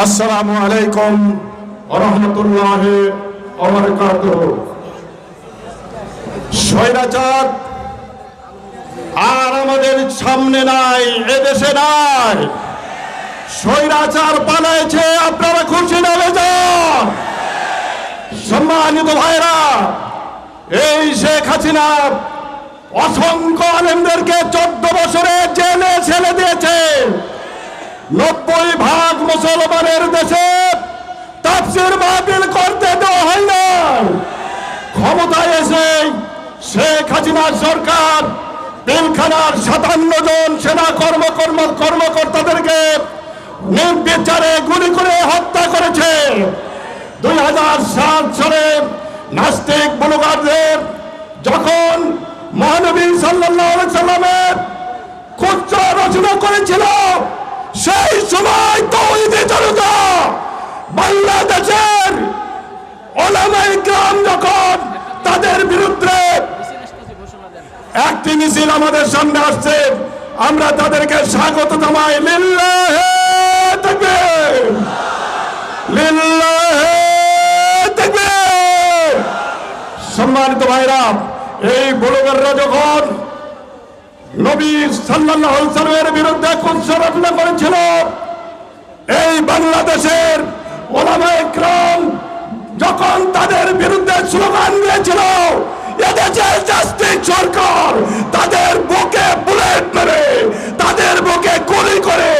আসসালামু আলাইকুম রহমতুল্লাহ স্বৈরাচার, আর আমাদের সামনে নাই, এদেশে নাই। স্বৈরাচার পালাইছে আপনারা খুশি নেবে যান সম্মানিত ভাইরা, এই শেখ হাসিনা অসংখ্য আলেমদেরকে চোদ্দ বছরে জেলে নব্বই ভাগ মুসলমানের দেশে তাফসির বাতিল করতে দেওয়া হয় না। ক্ষমতায় এসে শেখ হাসিনা সরকার পিলখানার সাতান্ন জন সেনা কর্মকর্ম কর্মকর্তাদেরকে নির্বিচারে গুলি করে হত্যা করেছে। দুই হাজার সাত সালে নাস্তিক বলগারদের যখন মহানবী আলাইহি সাল্লামের খুচরা রচনা করেছিল সেই সময় তৌহিদি জনতা বাংলাদেশের ওলামাই গ্রাম যখন তাদের বিরুদ্ধে একটি মিছিল আমাদের সামনে আসছে, আমরা তাদেরকে স্বাগত জানাই। লিল্লাহে তাকবীর! লিল্লাহে তাকবীর! সম্মানিত ভাইরা, এই বুলগাররা যখন নবী সাল্লাহ বিরুদ্ধে কুৎসরচনা তাদের বিরুদ্ধে স্লোগান দিয়েছিল তাদের বুকে বুলেট করে,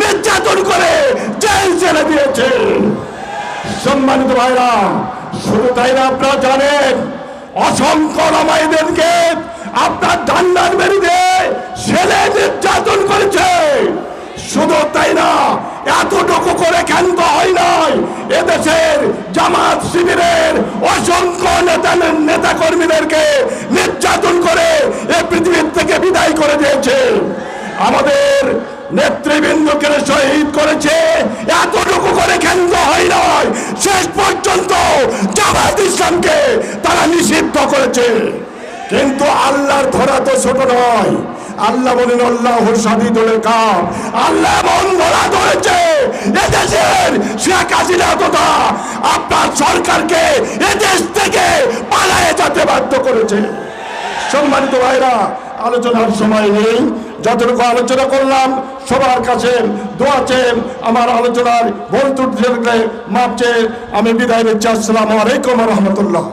নির্যাতন করে জেল ছেড়ে দিয়েছে। সম্মানিত ভাইরা, শুধু তাই না, আপনারা জানেন, অসংখ্য রামাইদেরকে করে ক্ষান্ত হয় নাই। এদেশের জামাত শিবিরের অসংখ্য নেতা নেতা কর্মীদেরকে নির্যাতন করে এ পৃথিবীর থেকে বিদায় করে দিয়েছে। আমাদের নেতৃবৃন্দকে শহীদ করেছে। এতটুকু করে কেন্দ্র হয় নয় শেষ পর্যন্ত জামাত ইসলামকে তারা নিষিদ্ধ করেছে। কিন্তু আল্লাহর ধরা তো ছোট নয়। আল্লাহ বলেন আল্লাহ সাদিদুল কাম আল্লাহ এমন ধরা ধরেছে, এদেশের শেখ হাসিনা কথা আপনার সরকারকে এদেশ থেকে পালায়ে যেতে বাধ্য করেছে। সম্মানিত ভাইরা, আলোচনার সময় নেই। যতটুকু আলোচনা করলাম, সবার কাছে দোয়া চেন আমার আলোচনার ভুল ত্রুটি মাপ আমি বিদায় নিচ্ছি। আসসালামু আলাইকুম রহমতুল্লাহ।